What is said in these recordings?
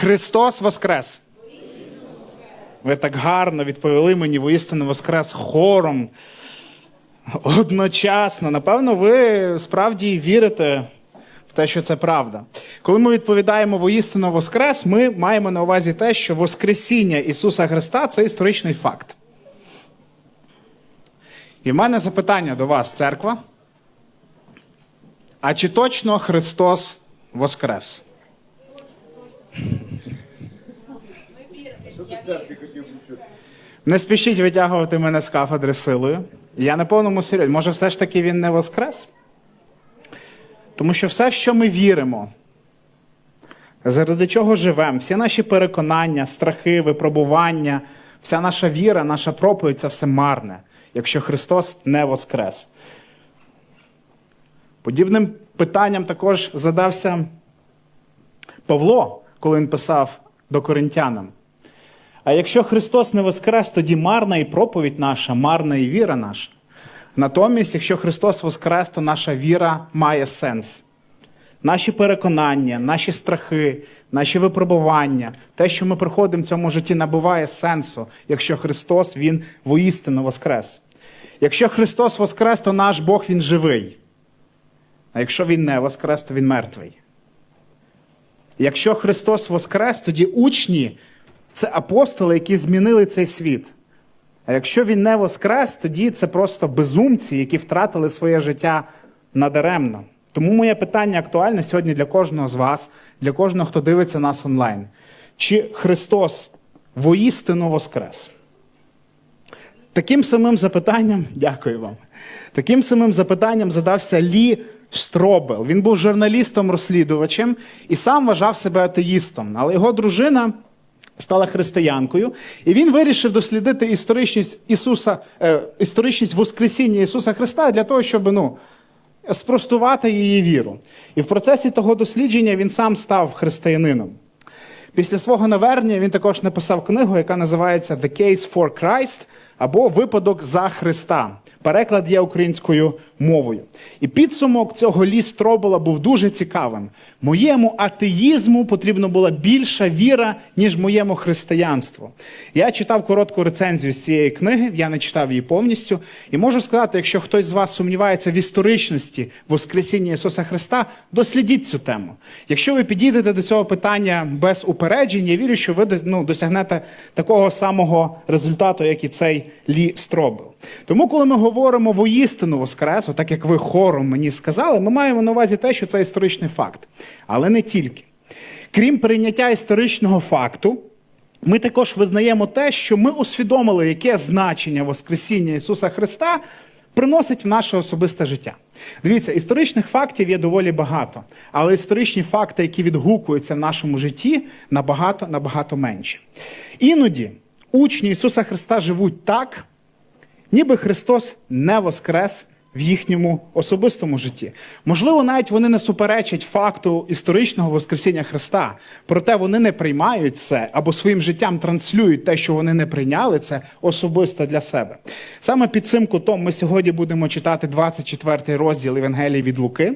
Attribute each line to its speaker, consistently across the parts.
Speaker 1: Христос Воскрес! Ви так гарно відповіли мені воістину Воскрес хором. Одночасно. Напевно, ви справді вірите в те, що це правда. Коли ми відповідаємо воістину Воскрес, ми маємо на увазі те, що Воскресіння Ісуса Христа це історичний факт. І в мене запитання до вас, церква. А чи точно Христос Воскрес?
Speaker 2: Що ти церкві хотів би чути?
Speaker 1: Не спішіть витягувати мене з кафедри силою. Я на повному серйозі. Може, все ж таки він не воскрес? Тому що все, в що ми віримо, заради чого живемо, всі наші переконання, страхи, випробування, вся наша віра, наша проповідь це все марне, якщо Христос не воскрес. Подібним питанням також задався Павло, коли він писав до коринтянам. А якщо Христос не воскрес, тоді марна і проповідь наша, марна і віра наша. Натомість, якщо Христос воскрес, то наша віра має сенс. Наші переконання, наші страхи, наші випробування, те, що ми проходимо в цьому житті, набуває сенсу, якщо Христос Він воістину воскрес. Якщо Христос воскрес, то наш Бог Він живий. А якщо Він не воскрес, то Він мертвий. Якщо Христос воскрес, тоді учні це апостоли, які змінили цей світ. А якщо він не воскрес, тоді це просто безумці, які втратили своє життя надаремно. Тому моє питання актуальне сьогодні для кожного з вас, для кожного, хто дивиться нас онлайн. Чи Христос воістину воскрес? Таким самим запитанням, дякую вам. Таким самим запитанням задався Лі Стробел. Він був журналістом-розслідувачем і сам вважав себе атеїстом. Але його дружина стала християнкою, і він вирішив дослідити історичність Ісуса, е, історичність Воскресіння Ісуса Христа для того, щоб ну, спростувати її віру. І в процесі того дослідження він сам став християнином. Після свого навернення він також написав книгу, яка називається The Case for Christ або Випадок за Христа. Переклад є українською мовою. І підсумок цього лі Стробола був дуже цікавим. Моєму атеїзму потрібна була більша віра, ніж моєму християнству. Я читав коротку рецензію з цієї книги, я не читав її повністю. І можу сказати, якщо хтось з вас сумнівається в історичності Воскресіння Ісуса Христа, дослідіть цю тему. Якщо ви підійдете до цього питання без упереджень, я вірю, що ви ну, досягнете такого самого результату, як і цей Лі Стробел. Тому, коли ми говоримо воістину Воскресу, так як ви хором мені сказали, ми маємо на увазі те, що це історичний факт. Але не тільки. Крім прийняття історичного факту, ми також визнаємо те, що ми усвідомили, яке значення Воскресіння Ісуса Христа приносить в наше особисте життя. Дивіться, історичних фактів є доволі багато, але історичні факти, які відгукуються в нашому житті, набагато набагато менші. Іноді учні Ісуса Христа живуть так, ніби Христос не воскрес в їхньому особистому житті. Можливо, навіть вони не суперечать факту історичного Воскресіння Христа, проте вони не приймають це або своїм життям транслюють те, що вони не прийняли це особисто для себе. Саме під цим кутом ми сьогодні будемо читати 24 розділ Євангелії від Луки.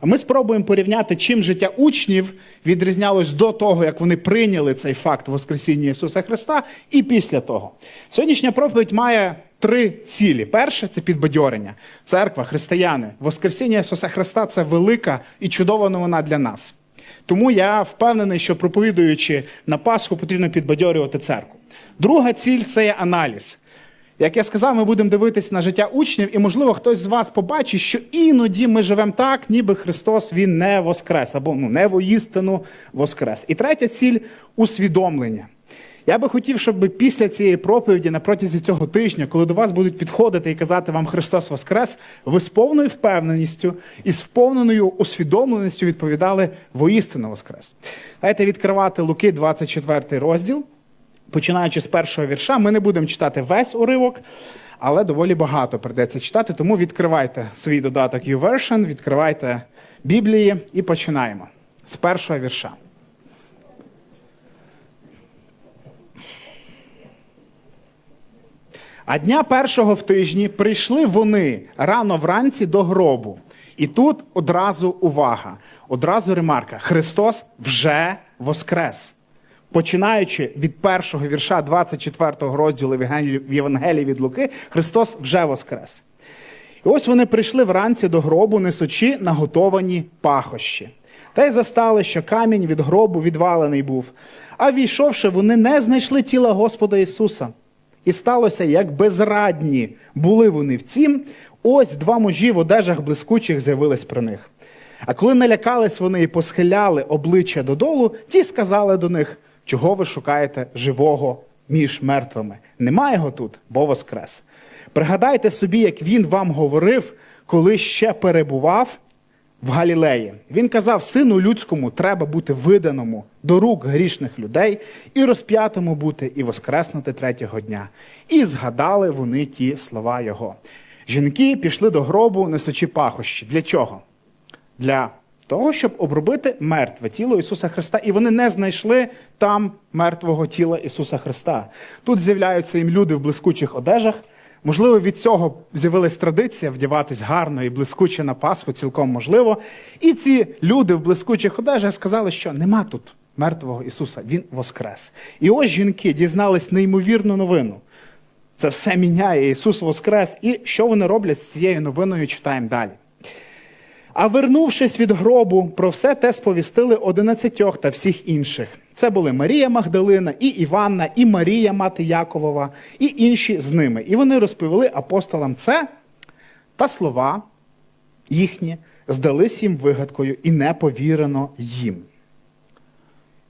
Speaker 1: А ми спробуємо порівняти, чим життя учнів відрізнялось до того, як вони прийняли цей факт Воскресіння Ісуса Христа, і після того. Сьогоднішня проповідь має три цілі. Перше це підбадьорення. Церква, християни, Воскресіння Ісуса Христа це велика і чудова новина для нас. Тому я впевнений, що проповідуючи на Пасху, потрібно підбадьорювати церкву. Друга ціль це є аналіз. Як я сказав, ми будемо дивитися на життя учнів, і, можливо, хтось з вас побачить, що іноді ми живемо так, ніби Христос Він не воскрес, або ну, не воістину воскрес. І третя ціль усвідомлення. Я би хотів, щоб після цієї проповіді, на протязі цього тижня, коли до вас будуть підходити і казати вам Христос Воскрес, ви з повною впевненістю і з повненою усвідомленістю відповідали воістину Воскрес. Давайте відкривати Луки, 24 розділ. Починаючи з першого вірша, ми не будемо читати весь уривок, але доволі багато придеться читати. Тому відкривайте свій додаток YouVersion, відкривайте Біблії і починаємо з першого вірша. А дня першого в тижні прийшли вони рано вранці до гробу. І тут одразу увага, одразу ремарка: Христос вже воскрес. Починаючи від першого вірша 24 розділу в Євангелії від Луки, Христос вже воскрес. І ось вони прийшли вранці до гробу, несучи наготовані пахощі. Та й застали, що камінь від гробу відвалений був. А війшовши, вони не знайшли тіла Господа Ісуса. І сталося, як безрадні були вони в цім, ось два мужі в одежах блискучих з'явились при них. А коли налякались вони і посхиляли обличчя додолу, ті сказали до них, чого ви шукаєте живого між мертвими. Нема його тут, бо воскрес. Пригадайте собі, як він вам говорив, коли ще перебував в Галілеї. Він казав: сину людському треба бути виданому до рук грішних людей, і розп'ятому бути, і воскреснути третього дня. І згадали вони ті слова його. Жінки пішли до гробу, несучи пахощі. Для чого? Для того, щоб обробити мертве тіло Ісуса Христа. І вони не знайшли там мертвого тіла Ісуса Христа. Тут з'являються їм люди в блискучих одежах. Можливо, від цього з'явилась традиція вдіватись гарно і блискуче на Пасху, цілком можливо. І ці люди в блискучих одежах сказали, що нема тут мертвого Ісуса, Він воскрес. І ось жінки дізнались неймовірну новину. Це все міняє. Ісус воскрес. І що вони роблять з цією новиною, читаємо далі. А вернувшись від гробу, про все те сповістили одинадцятьох та всіх інших. Це були Марія Магдалина, і Іванна, і Марія, мати Яковова, і інші з ними. І вони розповіли апостолам це та слова їхні здались їм вигадкою і не повірено їм.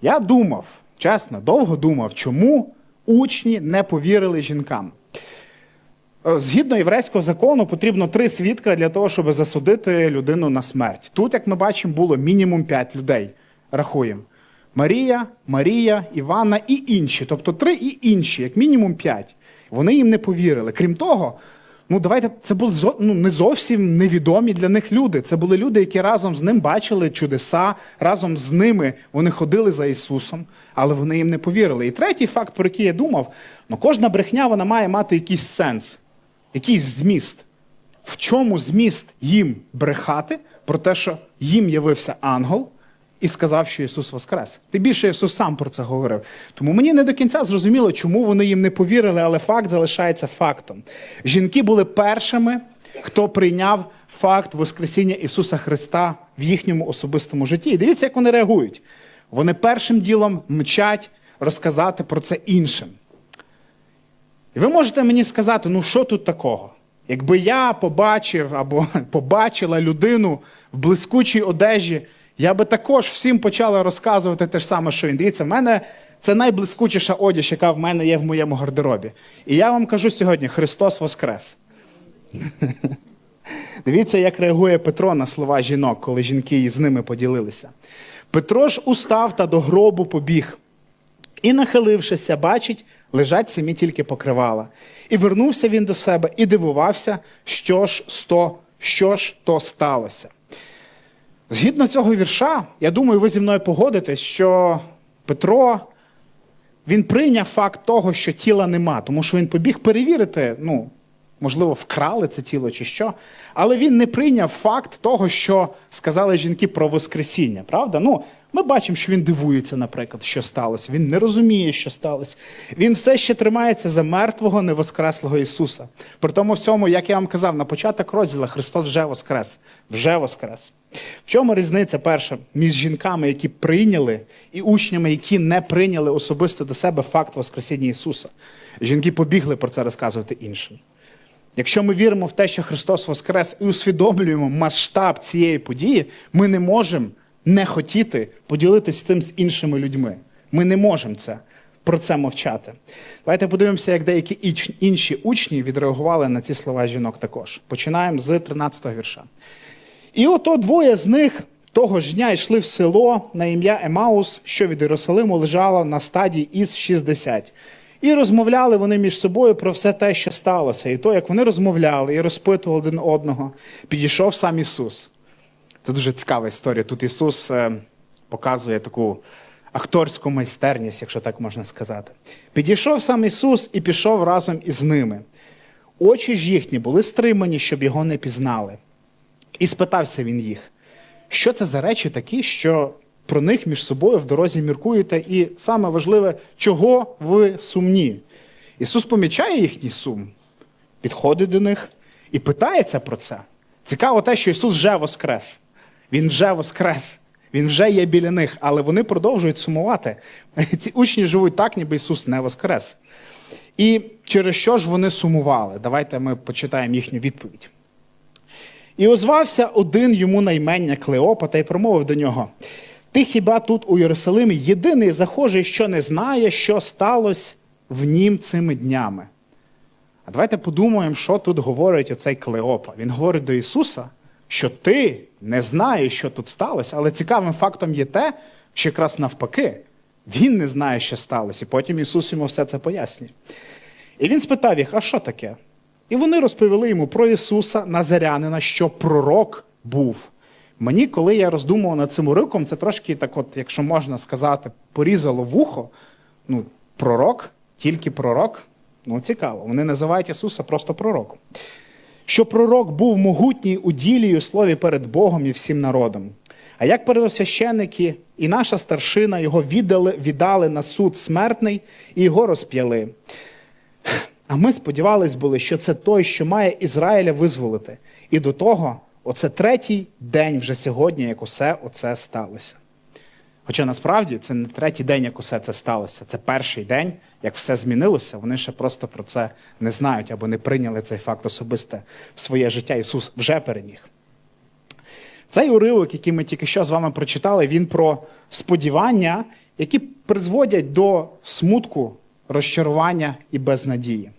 Speaker 1: Я думав, чесно, довго думав, чому учні не повірили жінкам. Е, Згідно єврейського закону, потрібно три свідка для того, щоб засудити людину на смерть. Тут, як ми бачимо, було мінімум п'ять людей. Рахуємо: Марія, Марія, Іванна і інші. Тобто три і інші, як мінімум п'ять. Вони їм не повірили. Крім того, ну давайте це були ну, не зовсім невідомі для них люди. Це були люди, які разом з ним бачили чудеса, разом з ними вони ходили за Ісусом, але вони їм не повірили. І третій факт, про який я думав, ну кожна брехня вона має мати якийсь сенс якийсь зміст. В чому зміст їм брехати про те, що їм явився ангел і сказав, що Ісус Воскрес? Тим більше Ісус сам про це говорив. Тому мені не до кінця зрозуміло, чому вони їм не повірили, але факт залишається фактом. Жінки були першими, хто прийняв факт Воскресіння Ісуса Христа в їхньому особистому житті. І дивіться, як вони реагують. Вони першим ділом мчать розказати про це іншим. І ви можете мені сказати, ну що тут такого? Якби я побачив або побачила людину в блискучій одежі, я би також всім почала розказувати те ж саме, що він. Дивіться, в мене це найблискучіша одяж, яка в мене є в моєму гардеробі. І я вам кажу сьогодні: Христос Воскрес. Дивіться, як реагує Петро на слова жінок, коли жінки з ними поділилися. Петро ж устав та до гробу побіг. І, нахилившися, бачить, лежать самі тільки покривала. І вернувся він до себе і дивувався, що ж, то, що ж то сталося. Згідно цього вірша, я думаю, ви зі мною погодитесь, що Петро він прийняв факт того, що тіла нема, тому що він побіг перевірити, ну, можливо, вкрали це тіло чи що. Але він не прийняв факт того, що сказали жінки про Воскресіння. Правда? Ну, ми бачимо, що він дивується, наприклад, що сталося. Він не розуміє, що сталося. Він все ще тримається за мертвого невоскреслого Ісуса. При тому всьому, як я вам казав, на початок розділу Христос вже воскрес. Вже воскрес. В чому різниця перша між жінками, які прийняли, і учнями, які не прийняли особисто до себе факт Воскресіння Ісуса? Жінки побігли про це розказувати іншим. Якщо ми віримо в те, що Христос Воскрес і усвідомлюємо масштаб цієї події, ми не можемо не хотіти поділитися цим з іншими людьми. Ми не можемо це, про це мовчати. Давайте подивимося, як деякі інші учні відреагували на ці слова жінок також. Починаємо з 13 вірша. І ото двоє з них того ж дня йшли в село на ім'я Емаус, що від Єрусалиму лежало на стадії із 60. І розмовляли вони між собою про все те, що сталося. І то, як вони розмовляли і розпитували один одного, підійшов сам Ісус. Це дуже цікава історія. Тут Ісус е, показує таку акторську майстерність, якщо так можна сказати. Підійшов сам Ісус і пішов разом із ними. Очі ж їхні були стримані, щоб його не пізнали. І спитався він їх, що це за речі такі, що про них між собою в дорозі міркуєте, і саме важливе, чого ви сумні. Ісус помічає їхній сум, підходить до них і питається про це. Цікаво те, що Ісус вже воскрес. Він вже воскрес. Він вже є біля них, але вони продовжують сумувати. Ці учні живуть так, ніби Ісус не воскрес. І через що ж вони сумували? Давайте ми почитаємо їхню відповідь. І озвався один йому наймення Клеопа та й промовив до нього: Ти хіба тут у Єрусалимі єдиний захожий, що не знає, що сталося в нім цими днями? А давайте подумаємо, що тут говорить оцей Клеопа. Він говорить до Ісуса, що ти не знаєш, що тут сталося, але цікавим фактом є те, що якраз навпаки, він не знає, що сталося, і потім Ісус йому все це пояснює. І він спитав їх, а що таке? І вони розповіли йому про Ісуса Назарянина, що пророк був. Мені, коли я роздумував над цим уривком, це трошки так, от, якщо можна сказати, порізало вухо. Ну, пророк, тільки пророк. Ну, цікаво. Вони називають Ісуса просто пророком. Що пророк був могутній у ділі у слові перед Богом і всім народом. А як первосвященники і наша старшина його віддали, віддали на суд смертний і його розп'яли. А ми сподівались були, що це той, що має Ізраїля визволити. І до того, оце третій день вже сьогодні, як усе оце сталося. Хоча насправді це не третій день, як усе це сталося. Це перший день, як все змінилося. Вони ще просто про це не знають або не прийняли цей факт особисте в своє життя. Ісус вже переміг. Цей уривок, який ми тільки що з вами прочитали, він про сподівання, які призводять до смутку, розчарування і безнадії.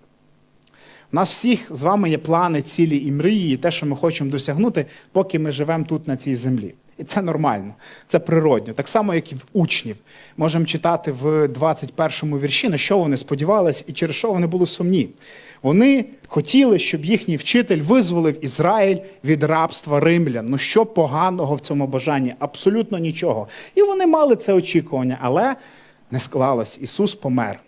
Speaker 1: У нас всіх з вами є плани, цілі і мрії, і те, що ми хочемо досягнути, поки ми живемо тут на цій землі. І це нормально, це природньо. Так само, як і в учнів. Можемо читати в 21 вірші, на що вони сподівалися і через що вони були сумні. Вони хотіли, щоб їхній вчитель визволив Ізраїль від рабства римлян. Ну що поганого в цьому бажанні? Абсолютно нічого. І вони мали це очікування, але не склалось. Ісус помер.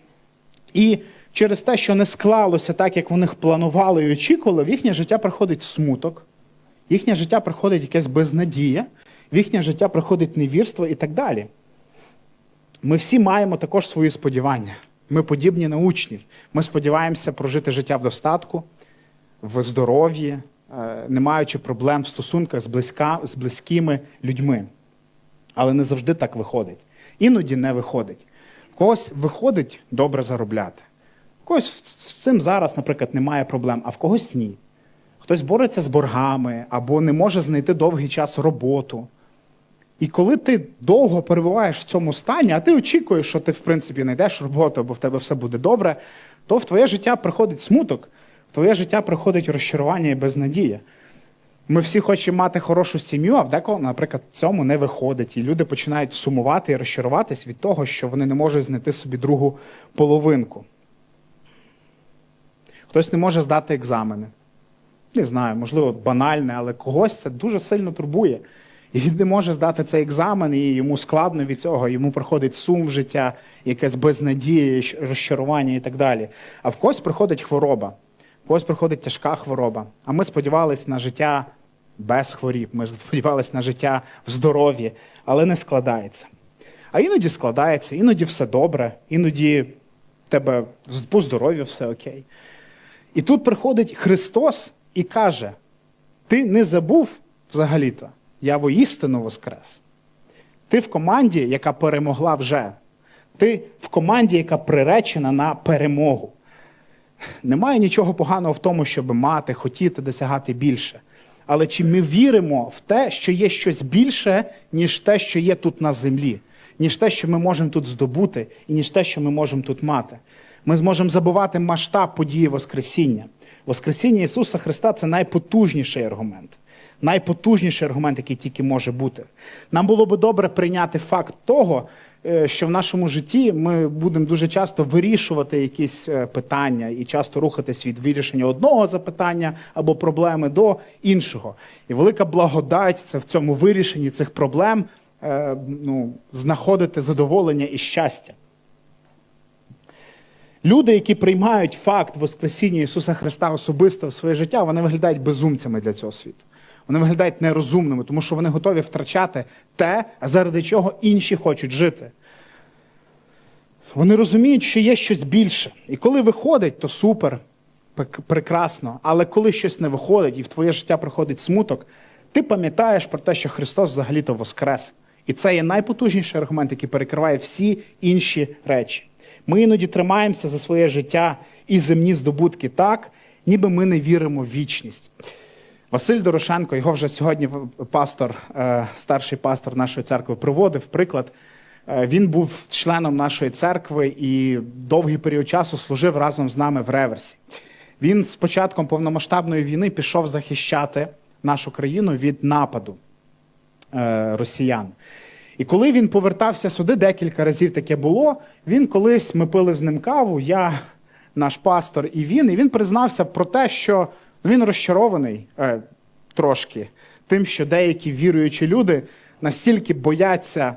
Speaker 1: І через те, що не склалося так, як вони планували і очікували, в їхнє життя приходить смуток, в їхнє життя приходить якась безнадія, в їхнє життя приходить невірство і так далі. Ми всі маємо також свої сподівання. Ми подібні на учнів. Ми сподіваємося прожити життя в достатку, в здоров'ї, е, не маючи проблем в стосунках з, близька, з близькими людьми. Але не завжди так виходить. Іноді не виходить. В когось виходить добре заробляти. Когось з цим зараз, наприклад, немає проблем, а в когось ні. Хтось бореться з боргами або не може знайти довгий час роботу. І коли ти довго перебуваєш в цьому стані, а ти очікуєш, що ти, в принципі, знайдеш роботу, або в тебе все буде добре, то в твоє життя приходить смуток, в твоє життя приходить розчарування і безнадія. Ми всі хочемо мати хорошу сім'ю, а в декого, наприклад, в цьому не виходить. І люди починають сумувати і розчаруватись від того, що вони не можуть знайти собі другу половинку. Хтось не може здати екзамени. Не знаю, можливо, банальне, але когось це дуже сильно турбує. І він не може здати цей екзамен, і йому складно від цього, йому приходить сум життя, якась безнадія, розчарування і так далі. А в когось приходить хвороба, в когось приходить тяжка хвороба. А ми сподівалися на життя без хворіб, ми сподівалися на життя в здоров'ї, але не складається. А іноді складається, іноді все добре, іноді в тебе по здоров'ю все окей. І тут приходить Христос і каже: Ти не забув взагалі-то, я воістину воскрес. Ти в команді, яка перемогла вже. Ти в команді, яка приречена на перемогу. Немає нічого поганого в тому, щоб мати, хотіти досягати більше. Але чи ми віримо в те, що є щось більше, ніж те, що є тут на землі, ніж те, що ми можемо тут здобути, і ніж те, що ми можемо тут мати? Ми зможемо забувати масштаб події Воскресіння. Воскресіння Ісуса Христа це найпотужніший аргумент. Найпотужніший аргумент, який тільки може бути. Нам було би добре прийняти факт того, е, що в нашому житті ми будемо дуже часто вирішувати якісь е, питання і часто рухатись від вирішення одного запитання або проблеми до іншого. І велика благодать це в цьому вирішенні цих проблем е, ну, знаходити задоволення і щастя. Люди, які приймають факт Воскресіння Ісуса Христа особисто в своє життя, вони виглядають безумцями для цього світу. Вони виглядають нерозумними, тому що вони готові втрачати те, заради чого інші хочуть жити. Вони розуміють, що є щось більше. І коли виходить, то супер, прекрасно. Але коли щось не виходить і в твоє життя приходить смуток, ти пам'ятаєш про те, що Христос взагалі-то воскрес. І це є найпотужніший аргумент, який перекриває всі інші речі. Ми іноді тримаємося за своє життя і земні здобутки так, ніби ми не віримо в вічність. Василь Дорошенко, його вже сьогодні пастор, е, старший пастор нашої церкви, приводив приклад. Е, Він був членом нашої церкви і довгий період часу служив разом з нами в реверсі. Він з початком повномасштабної війни пішов захищати нашу країну від нападу е, росіян. І коли він повертався сюди, декілька разів таке було. Він колись ми пили з ним каву, я, наш пастор і він, і він признався про те, що він розчарований е, трошки тим, що деякі віруючі люди настільки бояться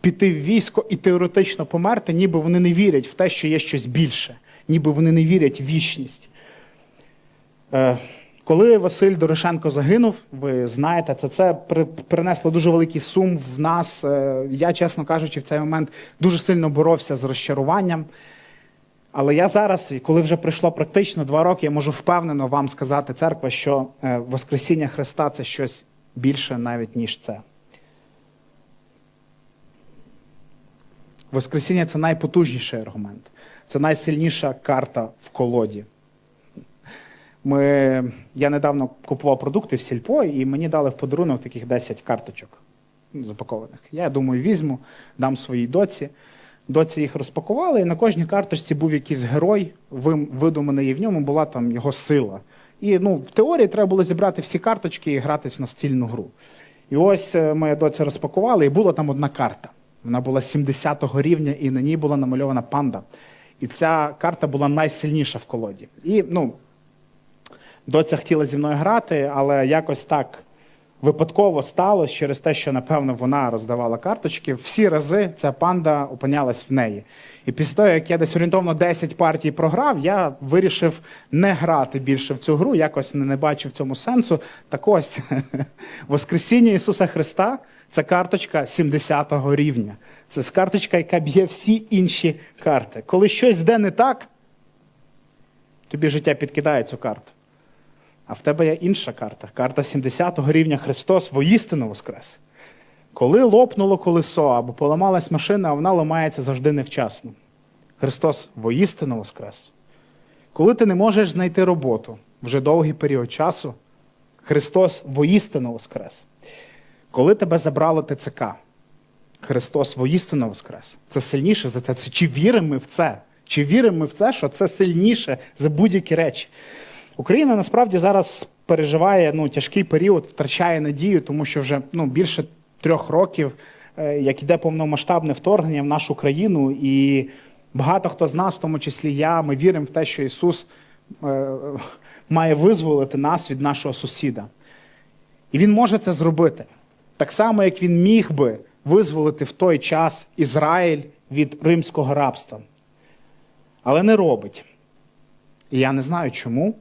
Speaker 1: піти в військо і теоретично померти, ніби вони не вірять в те, що є щось більше, ніби вони не вірять в вічність. Е, Коли Василь Дорошенко загинув, ви знаєте, це, це принесло дуже великий сум в нас. Е, Я, чесно кажучи, в цей момент дуже сильно боровся з розчаруванням. Але я зараз, коли вже пройшло практично два роки, я можу впевнено вам сказати, церква, що е, Воскресіння Христа це щось більше навіть, ніж це. Воскресіння це найпотужніший аргумент, це найсильніша карта в колоді. Ми, я недавно купував продукти в сільпо, і мені дали в подарунок таких 10 карточок запакованих. Я думаю, візьму, дам своїй доці. Доці їх розпакували, і на кожній карточці був якийсь герой, видуманий, і в ньому була там його сила. І ну, в теорії треба було зібрати всі карточки і гратись в настільну гру. І ось е, моя доця розпакувала, і була там одна карта. Вона була 70-го рівня, і на ній була намальована панда. І ця карта була найсильніша в колоді. І ну, доця хотіла зі мною грати, але якось так випадково сталося через те, що, напевно, вона роздавала карточки. Всі рази ця панда опинялась в неї. І після того, як я десь орієнтовно 10 партій програв, я вирішив не грати більше в цю гру, якось не, бачив в цьому сенсу. Так ось Воскресіння Ісуса Христа це карточка 70-го рівня. Це карточка, яка б'є всі інші карти. Коли щось йде не так, тобі життя підкидає цю карту. А в тебе є інша карта. Карта 70-го рівня Христос воістину воскрес. Коли лопнуло колесо або поламалась машина, вона ламається завжди невчасно. Христос воістину воскрес. Коли ти не можеш знайти роботу вже довгий період часу, Христос воістину воскрес. Коли тебе забрало ТЦК, Христос воістину воскрес. Це сильніше за. Це Чи віримо ми в це? Чи віримо ми в це, що це сильніше за будь-які речі? Україна насправді зараз переживає ну, тяжкий період, втрачає надію, тому що вже ну, більше трьох років, е, як іде повномасштабне вторгнення в нашу країну, і багато хто з нас, в тому числі я, ми віримо в те, що Ісус е, має визволити нас від нашого сусіда. І він може це зробити. Так само, як він міг би визволити в той час Ізраїль від римського рабства. Але не робить. І я не знаю чому.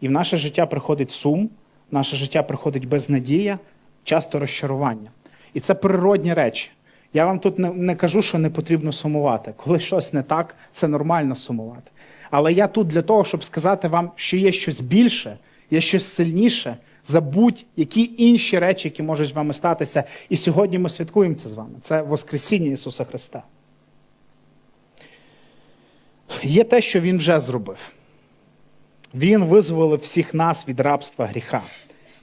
Speaker 1: І в наше життя приходить сум, в наше життя приходить безнадія, часто розчарування. І це природні речі. Я вам тут не, не кажу, що не потрібно сумувати. Коли щось не так, це нормально сумувати. Але я тут для того, щоб сказати вам, що є щось більше, є щось сильніше за будь-які інші речі, які можуть з вами статися. І сьогодні ми святкуємо це з вами. Це Воскресіння Ісуса Христа. Є те, що Він вже зробив. Він визволив всіх нас від рабства гріха,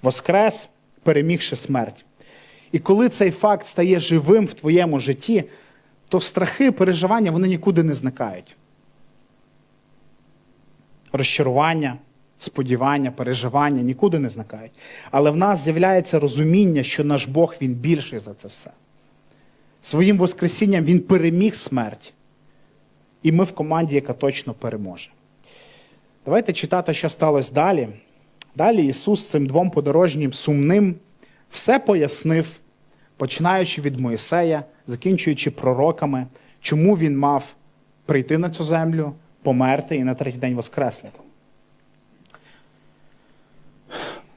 Speaker 1: воскрес, перемігши смерть. І коли цей факт стає живим в твоєму житті, то страхи, переживання вони нікуди не зникають. Розчарування, сподівання, переживання нікуди не зникають. Але в нас з'являється розуміння, що наш Бог він більший за це все. Своїм Воскресінням Він переміг смерть. І ми в команді, яка точно переможе. Давайте читати, що сталося далі. Далі Ісус цим двом подорожнім сумним все пояснив, починаючи від Моїсея, закінчуючи пророками, чому він мав прийти на цю землю, померти і на третій день воскреснути.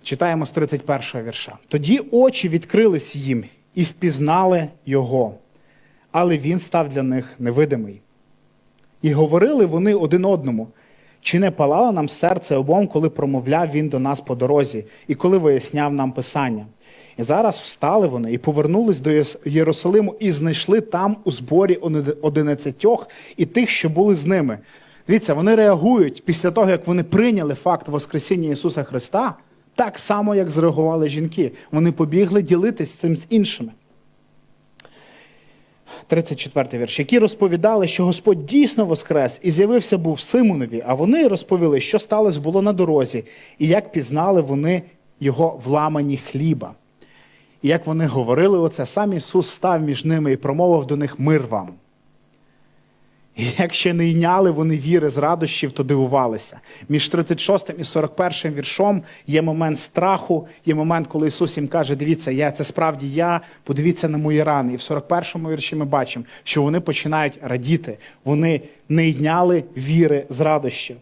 Speaker 1: Читаємо з 31 вірша. Тоді очі відкрились їм і впізнали його, але він став для них невидимий. І говорили вони один одному, чи не палало нам серце обом, коли промовляв він до нас по дорозі, і коли виясняв нам Писання. І зараз встали вони і повернулись до Єрусалиму і знайшли там у зборі одинадцятьох і тих, що були з ними. Дивіться, вони реагують після того, як вони прийняли факт Воскресіння Ісуса Христа, так само, як зреагували жінки. Вони побігли ділитись цим з іншими. 34 вірш, які розповідали, що Господь дійсно воскрес і з'явився був Симонові, а вони розповіли, що сталося було на дорозі, і як пізнали вони його в ламані хліба. І як вони говорили оце, сам Ісус став між ними і промовив до них мир вам. І як ще не йняли вони віри з радощів, то дивувалися. Між 36 і 41 віршом є момент страху, є момент, коли Ісус їм каже: дивіться, я це справді я, подивіться на мої рани. І в 41 вірші ми бачимо, що вони починають радіти, вони не йняли віри з радощів.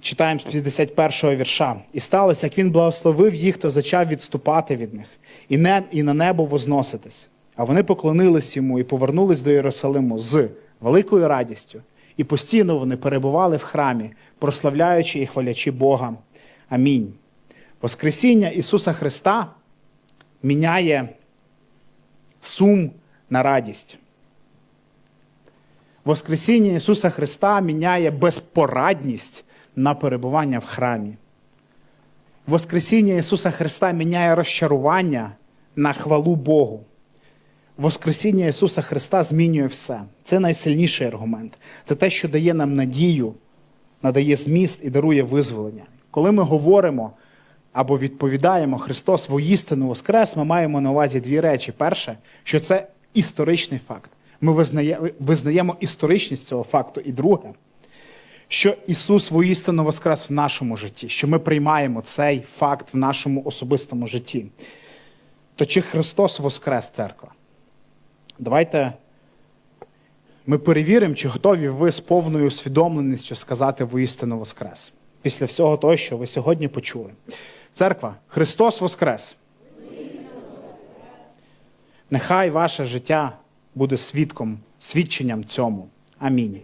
Speaker 1: Читаємо з 51 вірша. І сталося, як він благословив їх, то зачав відступати від них, і, не, і на небо возноситись. А вони поклонились йому і повернулись до Єрусалиму з великою радістю. І постійно вони перебували в храмі, прославляючи і хвалячи Бога. Амінь. Воскресіння Ісуса Христа міняє сум на радість. Воскресіння Ісуса Христа міняє безпорадність на перебування в храмі. Воскресіння Ісуса Христа міняє розчарування на хвалу Богу. Воскресіння Ісуса Христа змінює все. Це найсильніший аргумент. Це те, що дає нам надію, надає зміст і дарує визволення. Коли ми говоримо або відповідаємо Христос воістину Воскрес, ми маємо на увазі дві речі. Перше, що це історичний факт. Ми визнаємо історичність цього факту. І друге, що Ісус воістину Воскрес в нашому житті, що ми приймаємо цей факт в нашому особистому житті. То чи Христос Воскрес, церква? Давайте ми перевіримо, чи готові ви з повною усвідомленістю сказати воістину Воскрес. Після всього того, що ви сьогодні почули. Церква, Христос Воскрес. Нехай ваше життя буде свідком, свідченням цьому. Амінь.